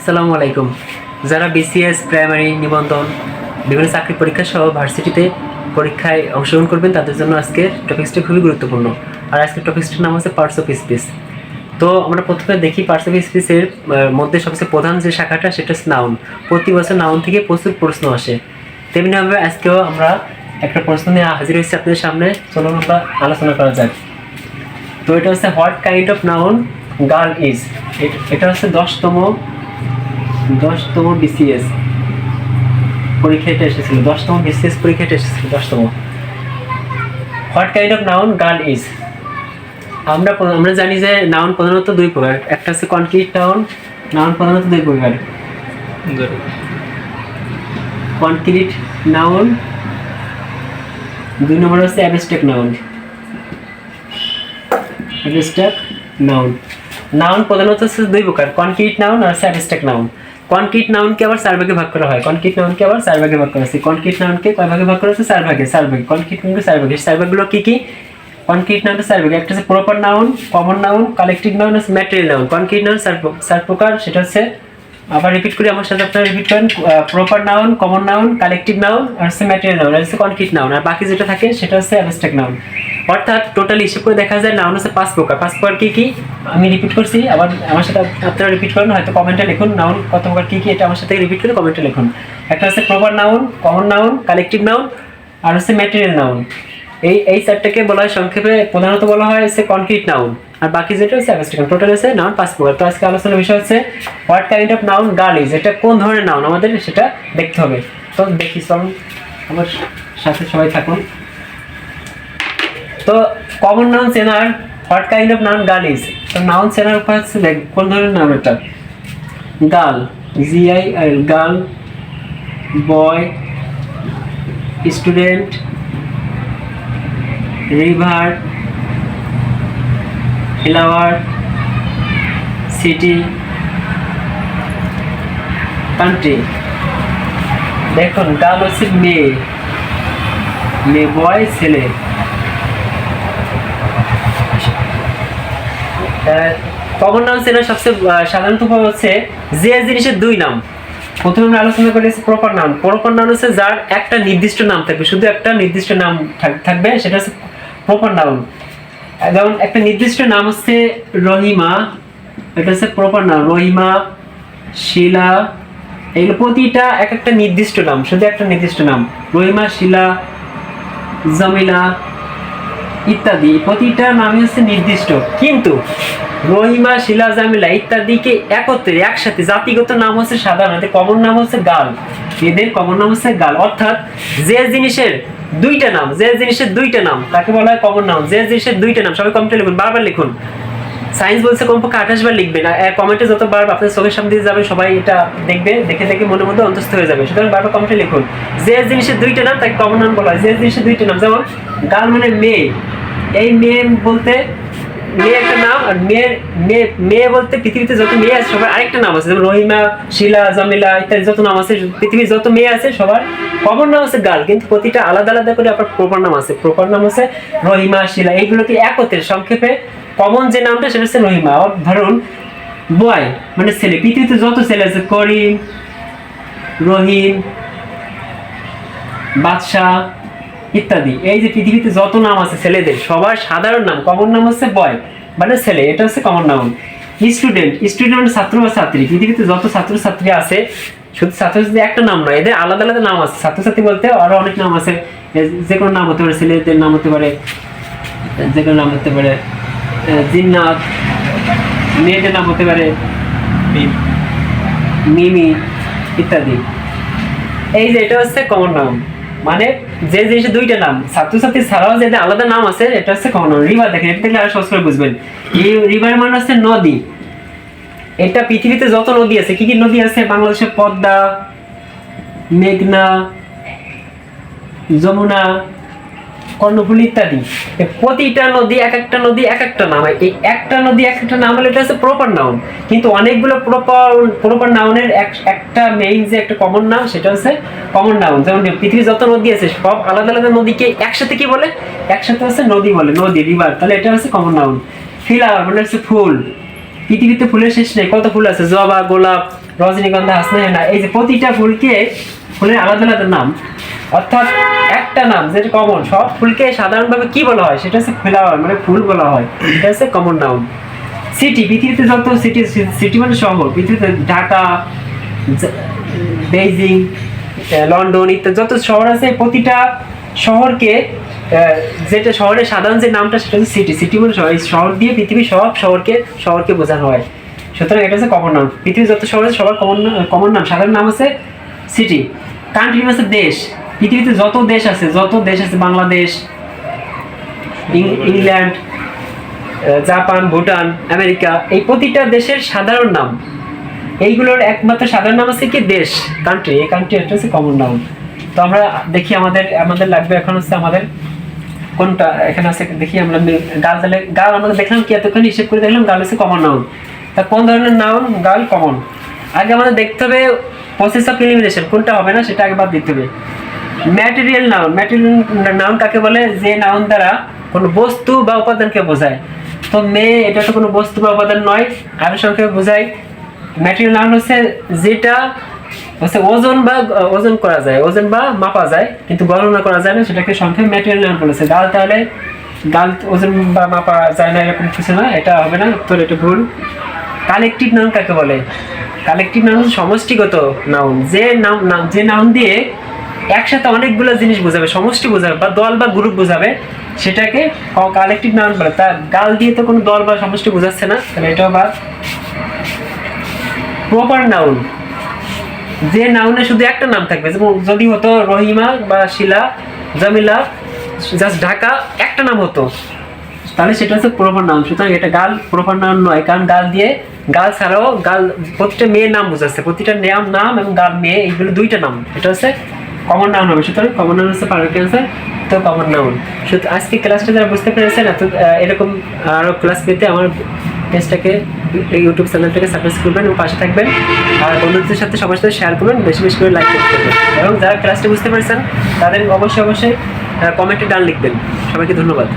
আসসালামু আলাইকুম। যারা বিসিএস প্রাইমারি নিবন্ধন, বিভিন্ন চাকরি পরীক্ষা সহ ভার্সিটিতে পরীক্ষায় অংশগ্রহণ করবেন, তাদের জন্য আজকের টপিক্সটি খুবই গুরুত্বপূর্ণ। আর আজকের টপিক্সটির নাম হচ্ছে পার্টস অফ স্পিচ তো আমরা প্রথমে দেখি পার্টস অফ স্পিচের মধ্যে সবচেয়ে প্রধান যে শাখাটা, সেটা হচ্ছে নাউন প্রতি বছর নাউন থেকে প্রচুর প্রশ্ন আসে। তেমনিভাবে আজকেও আমরা একটা প্রশ্ন নিয়ে হাজির হয়েছি আপনাদের সামনে। চলুন আমরা আলোচনা করা যাক। তো এটা হচ্ছে what kind of noun girl is এটা হচ্ছে দশতম দশতম বিসিএস পরীক্ষাটা এসেছিল। দশতম বিসিএস পরীক্ষাটা এসেছিল, দশতম। What kind of noun girl is আমরা আমরা জানি যে নাউন প্রধানত দুই প্রকার। একটা হচ্ছে কনক্রিট নাউন নাউন প্রধানত দুই প্রকার। কনক্রিট নাউন দুই নম্বর হচ্ছে abstract noun abstract noun noun প্রধানত হচ্ছে দুই প্রকার। কনক্রিট নাউন আর হচ্ছে অ্যাবস্ট্রাক্ট নাউন কনক্রিট নাউনকে আবার চার ভাগে ভাগ করা হয়। কনক্রিট নাউনকে আবার চার ভাগে ভাগ করা হয়েছে কনক্রিট নাউনকে কয় ভাগে ভাগ করা হয়েছে চার ভাগে চার ভাগে। কনক্রিট নাউনকে চার ভাগে। চার ভাগগুলো কি কি? কনক্রিট নাউন চার ভাগে। একটা হচ্ছে proper noun common noun collective noun হচ্ছে ম্যাটেরিয়াল নাউন। কনক্রিট নাউন চার প্র- চার প্রকার, সেটা হচ্ছে আবার রিপিট করি, আমার সাথে আপনারা রিপিট করেন proper noun common noun collective noun আর হচ্ছে ম্যাটেরিয়াল নাউন আর হচ্ছে কনক্রিট নাউন আর বাকি যেটা থাকে সেটা হচ্ছে অ্যাবস্ট্রাক্ট নাউন অর্থাৎ টোটাল হিসেব করে দেখা যায় নাউন হচ্ছে পাঁচ প্রকার। পাঁচ প্রকার কি কি? আমি রিপিট করছি, আবার আমার সাথে আপনারা রিপিট করেন, হয়তো কমেন্টে লিখুন নাউন কত প্রকার কী কি, এটা আমার সাথে রিপিট করে কমেন্টে লিখুন। একটা হচ্ছে proper noun common noun collective noun আর হচ্ছে ম্যাটেরিয়াল নাউন এই এই চারটাকে বলা হয় সংক্ষেপে প্রধানত বলা হয় হচ্ছে কনক্রিট নাউন আর বাকি যেটা হচ্ছে অ্যাবস্ট্রাক্ট টোটাল হচ্ছে নাউন পাঁচ প্রকার তো আজকে আলোচনার বিষয় হচ্ছে what kind of noun girl is এটা কোন ধরনের নাউন আমাদের সেটা দেখতে হবে। তো দেখি চলুন আমার সাথে সবাই থাকুন। তো কমন নাউন চেনার what kind of noun girl is তো নাউন চেনার উপায় হচ্ছে, দেখ, কোন ধরনের নাউন এটা? Girl G I L girl boy student river flower city country দেখুন গান হচ্ছে মেয়ে মেয়ে বয় ছেলে। কমন নাম চেনার সবচেয়ে সাধারণত হচ্ছে যে জিনিসের দুই নাম। প্রথমে আমরা আলোচনা করেছি প্রপার নাম প্রপার নাম হচ্ছে যার একটা নির্দিষ্ট নাম থাকবে। শুধু একটা নির্দিষ্ট নাম থাক- থাকবে, সেটা হচ্ছে প্রপার নাউন যেমন একটা নির্দিষ্ট নাম হচ্ছে রহিমা, এটা হচ্ছে প্রপার নাম, রহিমা, শিলা, এগুলো প্রতিটা এক একটা নির্দিষ্ট নাম, শুধু একটা নির্দিষ্ট নাম, রহিমা, শিলা, জামিলা ইত্যাদি, প্রতিটা নামই হচ্ছে নির্দিষ্ট। কিন্তু রহিমা, শিলা, জামিলা ইত্যাদিকে একত্রে, একসাথে জাতিগত নাম হচ্ছে সাধারণত কমন নাম হচ্ছে গাল। এদের কমন নাম হচ্ছে গাল। অর্থাৎ যে জিনিসের দুইটা নাম, যে জিনিসের দুইটা নাম, তাকে বলা হয় কমন নাম যে জিনিসের দুইটা নাম, সবাই কমেন্টে লিখুন বারবার লিখুন। সায়েন্স বলছে কমপক্ষে আঠাশ বার লিখবেন কমেন্টে যতবার আপনার চোখের সামনে দিয়ে যাবে, সবাই এটা দেখবে, দেখে দেখে মনে মধ্যে অন্তস্থ হয়ে যাবে। সুতরাং বারবার কমেন্টে লিখুন। যে জিনিসের দুইটা নাম, তাকে কমন নাম বলা হয়। যে জিনিসের দুইটা নাম, যেমন গাল মানে মেয়ে। এই মেয়ে বলতে, মেয়ে একটা নাম, আর মেয়ের মেয়ে মেয়ে বলতে পৃথিবীতে যত মেয়ে আছে, সবার আরেকটা নাম আছে, যেমন রহিমা, শিলা, জামিলা, ইত্যাদি যত নাম আছে, পৃথিবীর যত মেয়ে আছে, সবার কমন নাম আছে গাল, কিন্তু প্রতিটা আলাদা আলাদা করে আপনার প্রপার নাম আছে। প্রপার নাম আছে রহিমা, শিলা এইগুলোকে একত্রে সংক্ষেপে কমন যে নামটা সেটা হচ্ছে রহিমা। ধরুন বয় মানে ছেলে, পৃথিবীতে যত ছেলে আছে, করিম, রহিম, বাদশাহ ইত্যাদি। এই যে পৃথিবীতে যত নাম আছে ছেলেদের, সবার সাধারণ নাম কমন নাম হচ্ছে বয় মানে ছেলে, এটা হচ্ছে কমন নাম স্টুডেন্ট স্টুডেন্ট ছাত্র বা ছাত্রী। পৃথিবীতে যত ছাত্র ছাত্রী আছে শুধু ছাত্রছাত্রী একটা নাম নয় এদের আলাদা আলাদা নাম আছে। ছাত্রছাত্রী বলতে আরও অনেক নাম আছে। যে কোনো নাম হতে পারে ছেলেদের নাম হতে পারে যে কোনো নাম হতে পারে এ, জিন্নাত মেয়েদের নাম হতে পারে মিমি। ইত্যাদি। এই যে এটা হচ্ছে কমন নাম মানে যে জিনিসের দুইটা নাম ছাত্রছাত্রী ছাড়াও যে আলাদা নাম আছে এটা হচ্ছে কমন নাম রিভার দেখেন এটা দেখলে আরও সহজ করে বুঝবেন। এই রিভার মানে হচ্ছে নদী। এটা পৃথিবীতে যত নদী আছে, কি কি নদী আছে বাংলাদেশে? পদ্মা, মেঘনা, যমুনা, কর্ণফুলী ইত্যাদি। প্রতিটা নদী এক একটা নদী এক একটা নাম। এই একটা নদী এক একটা নাম হলে এটা হচ্ছে প্রপার নাউন কিন্তু অনেকগুলো প্রপার প্রপার নাউনের একটা মেইন যে একটা কমন নাম সেটা হচ্ছে কমন নাউন যেমন পৃথিবীর যত নদী আছে, সব আলাদা আলাদা নদীকে একসাথে কি বলে? একসাথে হচ্ছে নদী বলে, নদী রিভার তাহলে এটা হচ্ছে কমন নাউন ফ্লাওয়ার মানে হচ্ছে ফুল। পৃথিবীতে ফুলের শেষ নেই। কত ফুল আছে? জবা, গোলাপ, রজনীগন্ধা হাসনা হেনা এই যে প্রতিটা ফুলকে ফুলের আলাদা আলাদা নাম। অর্থাৎ একটা নাম যেটা কমন সব ফুলকে সাধারণভাবে কি বলা হয়? সেটা হচ্ছে ফ্লাওয়ার মানে ফুল বলা হয়। এটা হচ্ছে কমন নাউন সিটি পৃথিবীতে যত সিটি সিটি মানে শহর, পৃথিবীতে ঢাকা বেইজিং লন্ডন ইত্যাদি, যত শহর আছে, প্রতিটা শহরকে যেটা শহরের সাধারণ যে নামটা সেটা হচ্ছে সিটি সিটি মানে শহর। শহর দিয়ে পৃথিবীর সব শহরকে শহরকে বোঝানো হয়। সুতরাং এটা হচ্ছে কমন নাম। পৃথিবীর যত শহর আছে সবার কমন কমন নাম। সাধারণ নাম হচ্ছে সিটি কান্ট্রি হচ্ছে দেশ। পৃথিবীতে যত দেশ আছে যত দেশ আছে Bangladesh England Japan Bhutan America এই প্রতিটা দেশের সাধারণ নাম। এইগুলোর একমাত্র সাধারণ নাম আছে কি? দেশ। কান্ট্রি এই কান্ট্রি একটা হচ্ছে কমন নাম। তো আমরা দেখি আমাদের আমাদের লাগবে এখন হচ্ছে আমাদের কোনটা, এখানে আছে, দেখি আমরা গাল তাহলে, গাল আমরা দেখলাম কি, এতক্ষণ হিসেব করে দেখলাম গাল হচ্ছে কমন নাউন তা কোন ধরনের নাউন গাল কমন আগে আমাদের দেখতে হবে প্রসেস অফ এলিমিনেশন কোনটা হবে না সেটা আগে বাদ দিতে হবে। ম্যাটেরিয়াল নাউন ম্যাটেরিয়াল নাউন কাকে বলে? যে নাউন দ্বারা কোনো বস্তু বা উপাদানকে বোঝায়। তো মেয়ে, এটা তো কোনো বস্তু বা উপাদান নয় আরও সংক্ষেপে বোঝায়। ম্যাটেরিয়াল নাউন হচ্ছে যেটা হচ্ছে ওজন বা ওজন করা যায়, ওজন বা মাপা যায়, কিন্তু গণনা করা যায় না, সেটাকে সংক্ষেপে ম্যাটেরিয়াল বলেছে। গাল তাহলে গাল ওজন বা মাপা যায় না, এরকম কিছু না, এটা হবে না তোর এটা ভুল। কালেকটিভ নাউন কাকে বলে? কালেকটিভ নাউন সমষ্টিগত নাউন। যে নাম নাম যে নাউন দিয়ে একসাথে অনেকগুলো জিনিস বোঝাবে, সমষ্টি বোঝাবে বা দল বা গ্রুপ বোঝাবে, সেটাকে কালেকটিভ নাউন বলে। তা গাল দিয়ে তো কোনো দল বা সমষ্টি বোঝাচ্ছে না, তাহলে এটাও বাদ। Proper noun. যে নাউনে শুধু একটা নাম থাকবে যদি হতো রহিমা বা শিলা, জামিলা জাস্ট ঢাকা, একটা নাম হতো। তাহলে সেটা হচ্ছে প্রপার নাম। সুতরাং এটা গাল প্রপার নাম নয় কারণ গাল দিয়ে, গাল ছাড়াও গাল, প্রতিটা মেয়ের নাম বোঝাচ্ছে। প্রতিটা নাম নাম এবং গাল, মেয়ে, এইগুলো দুইটা নাম। এটা হচ্ছে কমন নাউন হবে। সুতরাং কমন নাউন হচ্ছে পারফেক্ট অ্যান্সার তো কমন শুধু আজকে ক্লাসটা যারা বুঝতে পেরেছেন, এত এরকম আরও ক্লাস পেতে আমার পেজটাকে ইউটিউব চ্যানেল থেকে সাবস্ক্রাইব করবেন এবং পাশে থাকবেন। আর বন্ধুদের সাথে সবার সাথে শেয়ার করবেন বেশি বেশি করে লাইক করবেন এবং যারা ক্লাসটি বুঝতে পারছেন, তাদের অবশ্যই অবশ্যই কমেন্টে ডান লিখবেন। সবাইকে ধন্যবাদ।